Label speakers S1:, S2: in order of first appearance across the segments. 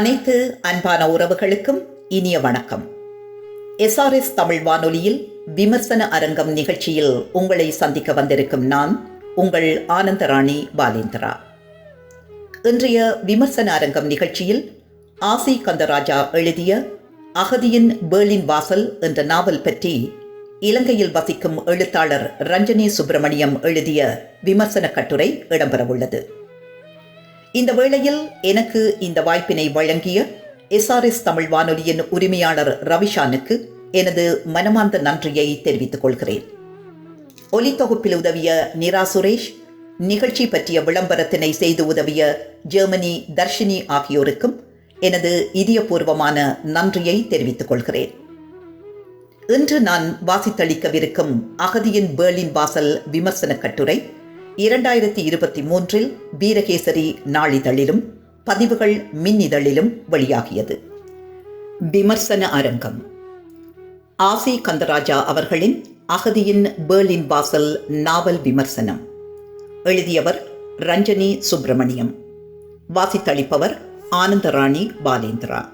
S1: அனைத்து அன்பான உறவுகளுக்கும் இனிய வணக்கம். எஸ்ஆர்எஸ் தமிழ் வானொலியில் விமர்சன அரங்கம் நிகழ்ச்சியில் உங்களை சந்திக்க வந்திருக்கும் நான் உங்கள் ஆனந்தராணி பாலேந்திரா. இன்றைய விமர்சன அரங்கம் நிகழ்ச்சியில் ஆசி கந்தராஜா எழுதிய அகதியின் பேர்லின் வாசல் என்ற நாவல் பற்றி இலங்கையில் வசிக்கும் எழுத்தாளர் ரஞ்சனி சுப்பிரமணியம் எழுதிய விமர்சன கட்டுரை இடம்பெறவுள்ளது. இந்த வேளையில் எனக்கு இந்த வாய்ப்பினை வழங்கிய எஸ்ஆர்எஸ் தமிழ் வானொலியின் உரிமையாளர் ரவிஷானுக்கு எனது மனமார்ந்த நன்றியை தெரிவித்துக் கொள்கிறேன். ஒலித்தொகுப்பில் உதவிய நிரா சுரேஷ் நிகழ்ச்சி பற்றிய விளம்பரத்தினை செய்து உதவிய ஜெர்மனி தர்ஷினி ஆகியோருக்கும் எனது இதயபூர்வமான நன்றியை தெரிவித்துக் கொள்கிறேன். இன்று நான் வாசித்தளிக்கவிருக்கும் அகதியின் பேர்லின் வாசல் விமர்சன கட்டுரை இரண்டாயிரத்தி இருபத்தி மூன்றில் வீரகேசரி நாளிதழிலும் பதிவுகள் மின்னிதழிலும் வெளியாகியது. விமர்சன அரங்கம். ஆசி கந்தராஜா அவர்களின் அகதியின் பேர்லின் வாசல் நாவல் விமர்சனம். எழுதியவர் ரஞ்சனி சுப்பிரமணியம். வாசித்தளிப்பவர் ஆனந்தராணி பாலேந்திரா.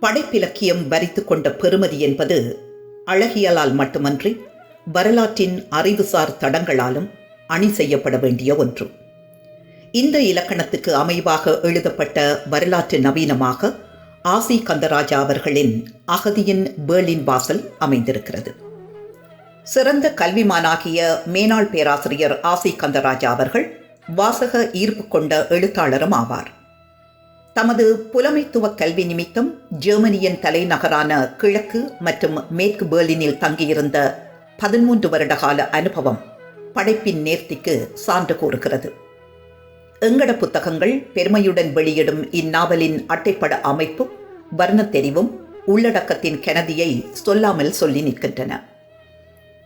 S1: படைப்பிலக்கியம் வரித்து கொண்ட பெருமதி என்பது அழகியலால் மட்டுமன்றி வரலாற்றின் அறிவுசார் தடங்களாலும் அணி செய்யப்பட வேண்டிய ஒன்று. இந்த இலக்கணத்துக்கு அமைவாக எழுதப்பட்ட வரலாற்று நவீனமாக ஆசி கந்தராஜா அவர்களின் அகதியின் பேர்லின் வாசல் அமைந்திருக்கிறது. சிறந்த கல்விமானாகிய மேனாள் பேராசிரியர் ஆசி கந்தராஜா அவர்கள் வாசக ஈர்ப்பு கொண்ட எழுத்தாளரும் ஆவார். தமது புலமைத்துவ கல்வி நிமித்தம் ஜெர்மனியின் தலைநகரான கிழக்கு மற்றும் மேற்கு பேர்லினில் தங்கியிருந்த பதிமூன்று வருட கால அனுபவம் படைப்பின் நேர்த்திக்கு சான்று கூறுகிறது. எங்கட புத்தகங்கள் பெருமையுடன் வெளியிடும் இந்நாவலின் அட்டைப்பட அமைப்பு வர்ணத்தெரிவும் உள்ளடக்கத்தின் கெனதியை சொல்லாமல் சொல்லி நிற்கின்றன.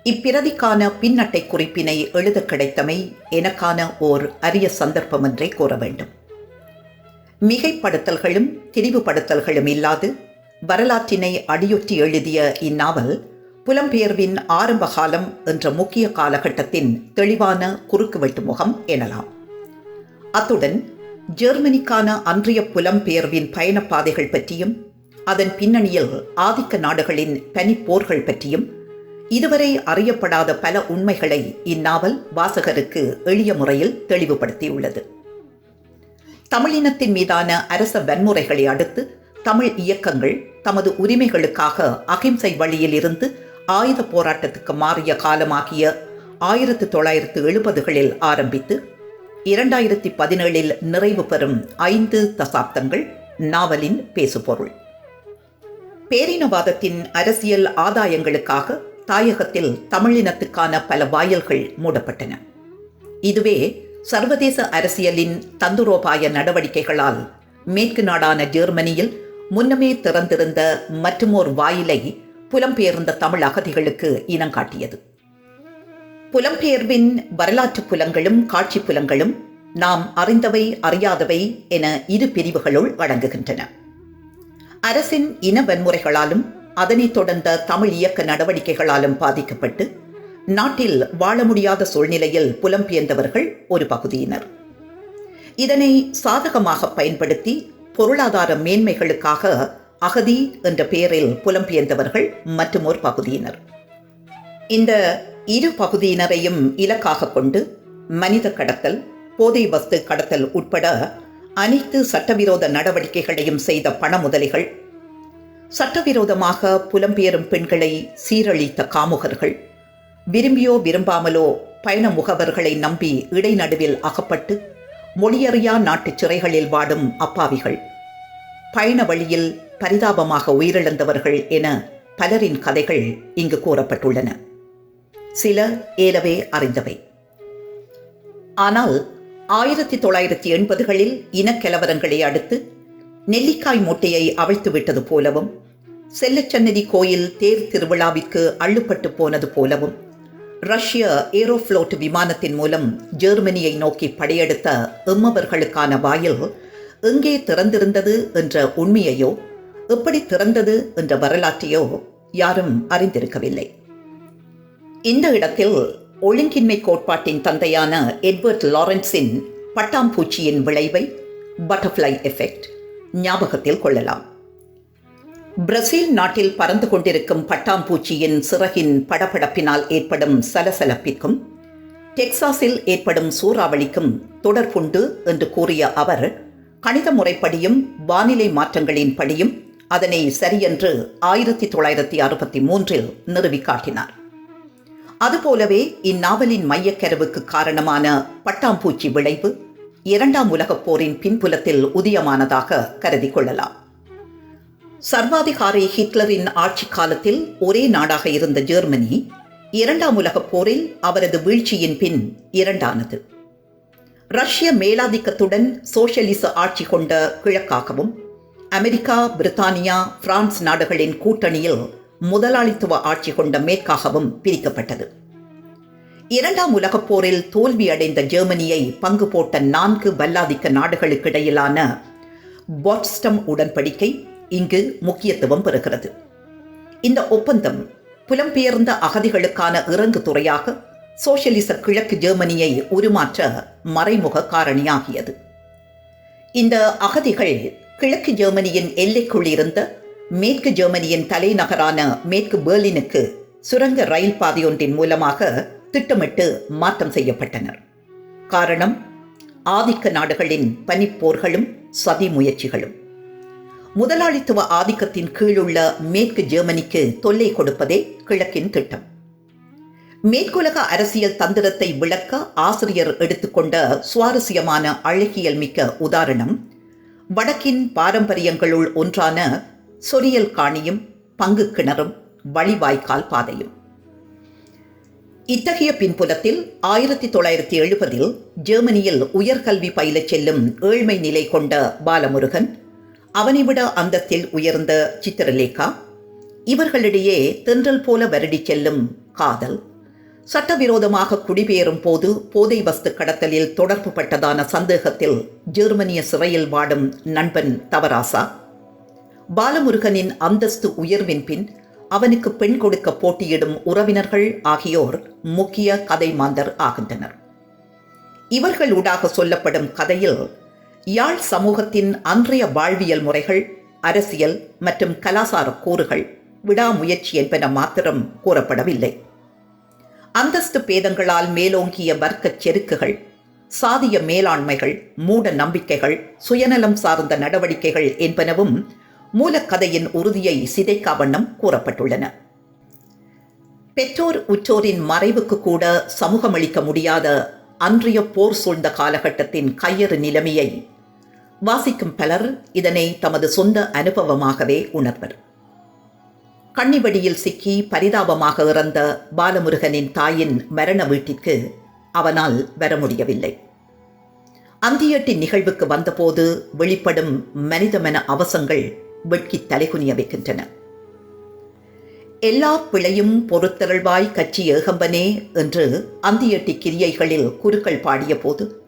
S1: இப்பிரதிக்கான பின்னட்டை குறிப்பினை எழுத கிடைத்தமை எனக்கான ஓர் அரிய சந்தர்ப்பம் என்றே கூற வேண்டும். மிகைப்படுத்தல்களும் திரிவுபடுத்தல்களும் இல்லாது வரலாற்றினை அடியொற்றி எழுதிய இந்நாவல் புலம்பெயர்வின் ஆரம்ப காலம் என்ற முக்கிய காலகட்டத்தின் தெளிவான குறுக்குவெட்டு முகம் எனலாம். அத்துடன் ஜெர்மனிக்கான அன்றைய புலம்பெயர்வின் பயணப்பாதைகள் பற்றியும் அதன் பின்னணியில் ஆதிக்க நாடுகளின் பனிப்போர்கள் பற்றியும் இதுவரை அறியப்படாத பல உண்மைகளை இந்நாவல் வாசகருக்கு எளிய முறையில் தெளிவுபடுத்தியுள்ளது. தமிழினத்தின் மீதான அரச வன்முறைகளை அடுத்து தமிழ் இயக்கங்கள் தமது உரிமைகளுக்காக அகிம்சை வழியில் இருந்து ஆயுத போராட்டத்துக்கு மாறிய காலமாகிய ஆயிரத்து தொள்ளாயிரத்து எழுபதுகளில் ஆரம்பித்து இரண்டாயிரத்தி பதினேழில் நிறைவு பெறும் ஐந்து தசாப்தங்கள் நாவலின் பேசுபொருள். பேரினவாதத்தின் அரசியல் ஆதாயங்களுக்காக தாயகத்தில் தமிழினத்துக்கான பல வாயல்கள் மூடப்பட்டன. இதுவே சர்வதேச அரசியலின் தந்துரோபாய நடவடிக்கைகளால் மேற்கு நாடான ஜெர்மனியில் முன்னமே திறந்திருந்த மற்றுமோர் வாயிலை புலம்பெயர்ந்த தமிழ் அகதிகளுக்கு இனங்காட்டியது புலம்பெயர்வின் வரலாற்று புலங்களும் காட்சி புலங்களும் நாம் அறிந்தவை அறியாதவை என இரு பிரிவுகளுள் அடங்குகின்றன அரசின் இன வன்முறைகளாலும் அதனைத் தொடர்ந்த தமிழ் இயக்க நடவடிக்கைகளாலும் பாதிக்கப்பட்டு நாட்டில் வாழ முடியாத சூழ்நிலையில் புலம்பெயர்ந்தவர்கள் ஒரு பகுதியினர். இதனை சாதகமாக பயன்படுத்தி பொருளாதார மேன்மைகளுக்காக அகதி என்ற பெயரில் புலம்பெயர்ந்தவர்கள் மற்றும் ஒரு பகுதியினர். இந்த இரு பகுதியினரையும் இலக்காக கொண்டு மனித கடத்தல் போதை வஸ்து கடத்தல் உட்பட அனைத்து சட்டவிரோத நடவடிக்கைகளையும் செய்த பண முதலிகள் சட்டவிரோதமாக புலம்பெயரும் பெண்களை சீரழித்த காமுகர்கள் விரும்பியோ விரும்பாமலோ பயண முகவர்களை நம்பி இடைநடுவில் அகப்பட்டு மொழியறியா நாட்டு சிறைகளில் வாடும் அப்பாவிகள். பயண வழியில் பரிதாபமாக உயிரிழந்தவர்கள் என பலரின் கதைகள் இங்கு கூறப்பட்டுள்ளன. சில ஏலவே அறிந்தவை. ஆனால் ஆயிரத்தி தொள்ளாயிரத்தி எண்பதுகளில் இனக்கலவரங்களை அடுத்து நெல்லிக்காய் மூட்டையை அவிழ்த்து விட்டது போலவும் செல்லச்சன்னதி கோயில் தேர் திருவிழாவிற்கு அள்ளுப்பட்டு போனது போலவும் ரஷ்ய ஏரோஃப்ளோட் விமானத்தின் மூலம் ஜெர்மனியை நோக்கி படையெடுத்த எம்மவர்களுக்கான வாயில் எங்கே திறந்திருந்தது என்ற உண்மையையோ எப்படி திறந்தது என்ற வரலாற்றையோ யாரும் அறிந்திருக்கவில்லை. இந்த இடத்தில் ஒழுங்கின்மை கோட்பாட்டின் தந்தையான எட்வர்ட் லாரன்ஸின் பட்டாம்பூச்சியின் விளைவை பட்டர்ஃப்ளை எஃபெக்ட் ஞாபகத்தில் கொள்ளலாம். பிரேசில் நாட்டில் பறந்து கொண்டிருக்கும் பட்டாம்பூச்சியின் சிறகின் படபடப்பினால் ஏற்படும் சலசலப்பிற்கும் டெக்சாஸில் ஏற்படும் சூறாவளிக்கும் தொடர்புண்டு என்று கூறிய அவர் கணித முறைப்படியும் வானிலை மாற்றங்களின் படியும் அதனை சரியென்று ஆயிரத்தி தொள்ளாயிரத்தி அறுபத்தி மூன்றில் நிறுவி காட்டினார். அதுபோலவே இந்நாவலின் மையக்கருவுக்கு காரணமான பட்டாம்பூச்சி விளைவு இரண்டாம் உலகப் போரின் பின்புலத்தில் உதயமானதாக கருதி கொள்ளலாம். சர்வாதிகாரி ஹிட்லரின் ஆட்சி காலத்தில் ஒரே நாடாக இருந்த ஜெர்மனி இரண்டாம் உலகப் போரில் அவரது வீழ்ச்சியின் பின் இரண்டானது. ரஷ்ய மேலாதிக்கத்துடன் சோசியலிச ஆட்சி கொண்ட கிழக்காகவும் அமெரிக்கா பிரித்தானியா பிரான்ஸ் நாடுகளின் கூட்டணியில் முதலாளித்துவ ஆட்சி கொண்ட மேற்காகவும் பிரிக்கப்பட்டது. இரண்டாம் உலகப் போரில் தோல்வியடைந்த ஜெர்மனியை பங்கு போட்ட நான்கு வல்லாதிக்க நாடுகளுக்கிடையிலான பாட்ஸ்டம் உடன்படிக்கை இங்கு முக்கியத்துவம் பெறுகிறது. இந்த ஒப்பந்தம் புலம்பெயர்ந்த அகதிகளுக்கான இறங்கு துறையாக சோசியலிச கிழக்கு ஜெர்மனியை உருமாற்ற மறைமுக காரணியாகியது. இந்த அகதிகள் கிழக்கு ஜெர்மனியின் எல்லைக்குள் இருந்த மேற்கு ஜெர்மனியின் தலைநகரான மேற்கு பேர்லினுக்கு சுரங்க ரயில் பாதையொன்றின் மூலமாக திட்டமிட்டு மாற்றம் செய்யப்பட்டனர். காரணம் ஆதிக்க நாடுகளின் பனிப்போர்களும் சதி முயற்சிகளும். முதலாளித்துவ ஆதிக்கத்தின் கீழுள்ள மேற்கு ஜெர்மனிக்கு தொல்லை கொடுப்பதே கிழக்கின் திட்டம். மேற்குலக அரசியல் தந்திரத்தை விளக்க ஆசிரியர் எடுத்துக்கொண்ட சுவாரஸ்யமான அழகியல் மிக்க உதாரணம் வடக்கின் பாரம்பரியங்களுள் ஒன்றான சொரியல் காணியும் பங்கு கிணறும் வழிவாய்க்கால் பாதையும். இத்தகைய பின்புலத்தில் ஆயிரத்தி தொள்ளாயிரத்தி எழுபதில் ஜெர்மனியில் உயர்கல்வி பயிலச் செல்லும் ஏழ்மை நிலை கொண்ட பாலமுருகன் அவனைவிட அந்தத்தில் உயர்ந்த சித்திரலேகா இவர்களிடையே தென்றல் போல வருடி செல்லும் காதல் சட்டவிரோதமாக குடிபெயரும் போது போதை வஸ்து கடத்தலில் தொடர்பு பட்டதான சந்தேகத்தில் ஜெர்மனிய சிறையில் வாடும் நண்பன் தவராசா. பாலமுருகனின் அந்தஸ்து உயர்வின் பின் அவனுக்கு பெண் கொடுக்க போட்டியிடும் உறவினர்கள் ஆகியோர் முக்கிய கதை மாந்தர் ஆகின்றனர். இவர்கள் ஊடாக சொல்லப்படும் கதையில் யாழ் சமூகத்தின் அன்றைய வாழ்வியல் முறைகள் அரசியல் மற்றும் கலாசார கூறுகள் விடாமுயற்சி என்பன மாத்திரம் கூறப்படவில்லை. அந்தஸ்து பேதங்களால் மேலோங்கிய வர்க்கச் செருக்குகள் சாதிய மேலாண்மைகள் மூட நம்பிக்கைகள் சுயநலம் சார்ந்த நடவடிக்கைகள் என்பனவும் மூலக்கதையின் உறுதியை சிதைக்கா வண்ணம் கூறப்பட்டுள்ளன. பெற்றோர் உற்றோரின் மறைவுக்கு கூட சமூகமளிக்க முடியாத அன்றைய போர் சூழ்ந்த காலகட்டத்தின் கையறு நிலைமையை வாசிக்கும் பலர் இதனை தமது சொந்த அனுபவமாகவே உணர்வர். கண்ணிவடியில் சிக்கி பரிதாபமாக இறந்த பாலமுருகனின் தாயின் மரண வீட்டிற்கு அவனால் வர முடியவில்லை. அந்தியட்டி நிகழ்வுக்கு வந்தபோது வெளிப்படும் மனிதமன அவசங்கள் வெட்கி தலைகுனிய வைக்கின்றன. எல்லா பிழையும் பொறுத்தருள்வாய் கட்சி ஏகம்பனே என்று அந்தியட்டி கிரியைகளில் குருக்கள் பாடிய போது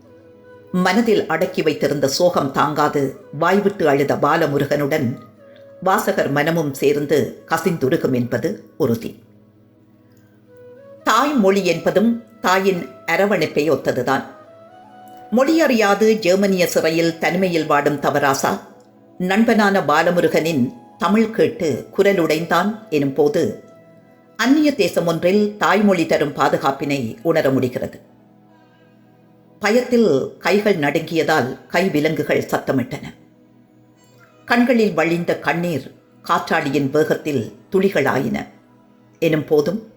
S1: மனதில் அடக்கி வைத்திருந்த சோகம் தாங்காது வாய்விட்டு அழுத பாலமுருகனுடன் வாசகர் மனமும் சேர்ந்து கசிந்துருகும் என்பது உறுதி. தாய்மொழி என்பதும் தாயின் அரவணைப்பை ஒத்ததுதான் மொழியறியாது ஜெர்மனிய சிறையில் தனிமையில் வாடும் தவராசா நண்பனான பாலமுருகனின் தமிழ் கேட்டு குரலுடைந்தான் எனும் போது அந்நிய தேசம் ஒன்றில் தாய்மொழி தரும் பாதுகாப்பினை உணர முடிகிறது. பயத்தில் கைகள் நடுங்கியதால் கை விலங்குகள் சத்தமிட்டன. கண்களில் வழிந்த கண்ணீர் காற்றாடியின் வேகத்தில் துளிகளாயின. எனும் போதும்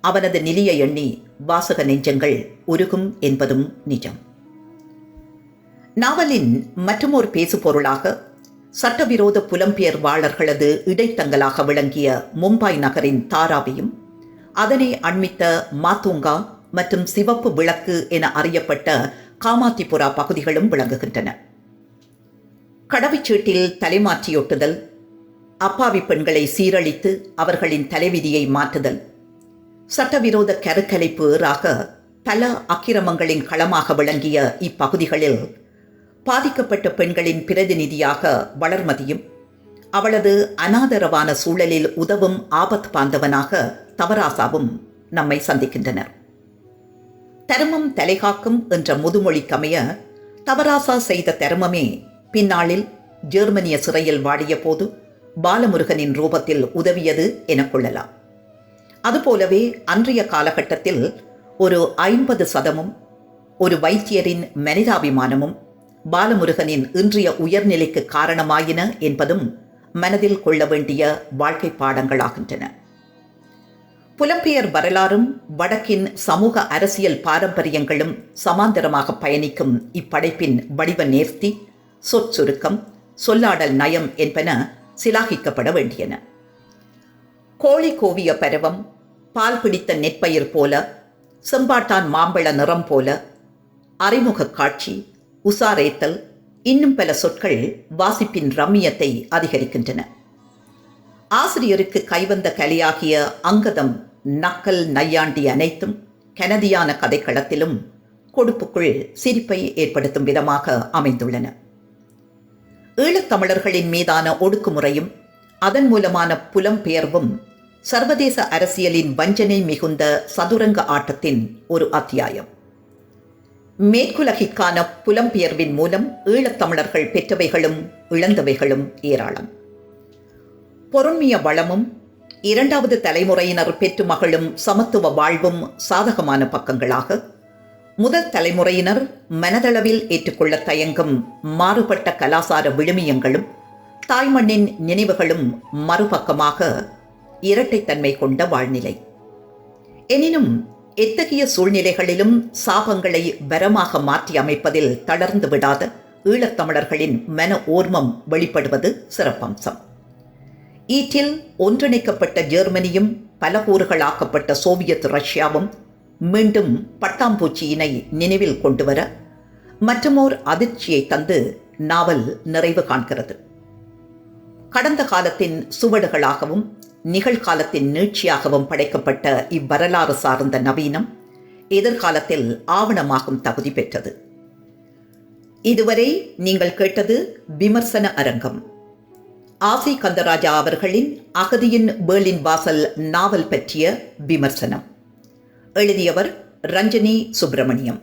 S1: அவனது நிலையை எண்ணி வாசக நெஞ்சங்கள் உருகும் என்பதும் நிஜம். நாவலின் மற்றுமோர் பேசுபொருளாக சட்டவிரோத புலம்பெயர்வாளர்களது இடைத்தங்கலாக விளங்கிய மும்பாய் நகரின் தாராவையும் அதனை அண்மித்த மாத்தூங்கா மற்றும் சிவப்பு விளக்கு என அறியப்பட்ட காமாத்திபுரா பகுதிகளும் விளங்குகின்றன. கடவுச்சீட்டில் தலைமாற்றியொட்டுதல் அப்பாவி பெண்களை சீரழித்து அவர்களின் தலைவிதியை மாற்றுதல் சட்டவிரோத கருக்கலைப்பு ஏறாக பல அக்கிரமங்களின் களமாக விளங்கிய இப்பகுதிகளில் பாதிக்கப்பட்ட பெண்களின் பிரதிநிதியாக வளர்மதியும் அவளது அனாதரவான சூழலில் உதவும் ஆபத் பாந்தவனாக தவராசாவும் நம்மை சந்திக்கின்றனர். தருமம் தலைகாக்கும் என்ற முதுமொழிக்கமைய தவராசா செய்த தருமமே பின்னாளில் ஜெர்மனிய சிறையில் வாடிய போது பாலமுருகனின் ரூபத்தில் உதவியது என கொள்ளலாம். அதுபோலவே அன்றைய காலகட்டத்தில் ஒரு ஐம்பது சதமும் ஒரு வைத்தியரின் மனிதாபிமானமும் பாலமுருகனின் இன்றைய உயர்நிலைக்கு காரணமாயின என்பதும் மனதில் கொள்ள வேண்டிய வாழ்க்கை பாடங்களாகின்றன. புலம்பெயர் வரலாறும் வடக்கின் சமூக அரசியல் பாரம்பரியங்களும் சமாந்தரமாக பயணிக்கும் இப்படைப்பின் வடிவ நேர்த்தி சொற்சுருக்கம் சொல்லாடல் நயம் என்பன சிலாகிக்கப்பட வேண்டியன. கோழி கோவிய பருவம் பால் பிடித்த நெற்பயிர் போல செம்பாட்டான் மாம்பழ நிறம் போல அறிமுக காட்சி உசாரேத்தல் இன்னும் பல சொற்கள் வாசிப்பின் ரம்மியத்தை அதிகரிக்கின்றன. ஆசிரியருக்கு கைவந்த கலையாகிய அங்கதம் நக்கல் நையாண்டி அனைத்தும் கனதியான கதைக்களத்திலும் கொடுப்புக்குள் சிரிப்பை ஏற்படுத்தும் விதமாக அமைந்துள்ளன. ஈழத்தமிழர்களின் மீதான ஒடுக்குமுறையும் அதன் மூலமான புலம்பெயர்வும் சர்வதேச அரசியலின் வஞ்சனை மிகுந்த சதுரங்க ஆட்டத்தின் ஒரு அத்தியாயம். மேற்குலகிற்கான புலம்பெயர்வின் மூலம் ஈழத்தமிழர்கள் பெற்றவைகளும் இழந்தவைகளும் ஏராளம். பொருண்மிய வளமும் இரண்டாவது தலைமுறையினர் பெற்று மகளும் சமத்துவ வாழ்வும் சாதகமான பக்கங்களாக முதல் தலைமுறையினர் மனதளவில் ஏற்றுக்கொள்ள தயங்கும் மாறுபட்ட கலாசார விழுமியங்களும் தாய்மண்ணின் நினைவுகளும் மறுபக்கமாக இரட்டைத்தன்மை கொண்ட வாழ்நிலை. எனினும் எத்தகைய சூழ்நிலைகளிலும் சாபங்களை வரமாக மாற்றி அமைப்பதில் தளர்ந்து விடாத ஈழத்தமிழர்களின் மன ஓர்மம் வெளிப்படுவது சிறப்பம்சம். ஈட்டில் ஒன்றிணைக்கப்பட்ட ஜெர்மனியும் பல கூறுகளாக்கப்பட்ட சோவியத் ரஷ்யாவும் மீண்டும் பட்டாம்பூச்சியினை நினைவில் கொண்டு வர மற்றுமோர் அதிர்ச்சியை தந்து நாவல் நிறைவு காண்கிறது. கடந்த காலத்தின் சுவடுகளாகவும் நிகழ்காலத்தின் நீட்சியாகவும் படைக்கப்பட்ட இவ்வரலாறு சார்ந்த நவீனம் எதிர்காலத்தில் ஆவணமாகும் தகுதி பெற்றது. இதுவரை நீங்கள் கேட்டது விமர்சன அரங்கம். ஆசி கந்தராஜா அவர்களின் அகதியின் பேர்லின் வாசல் நாவல் பற்றிய விமர்சனம். எழுதியவர் ரஞ்சனி சுப்பிரமணியம்.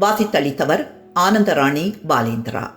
S1: வாசித்தளித்தவர் ஆனந்தராணி பாலேந்திரா.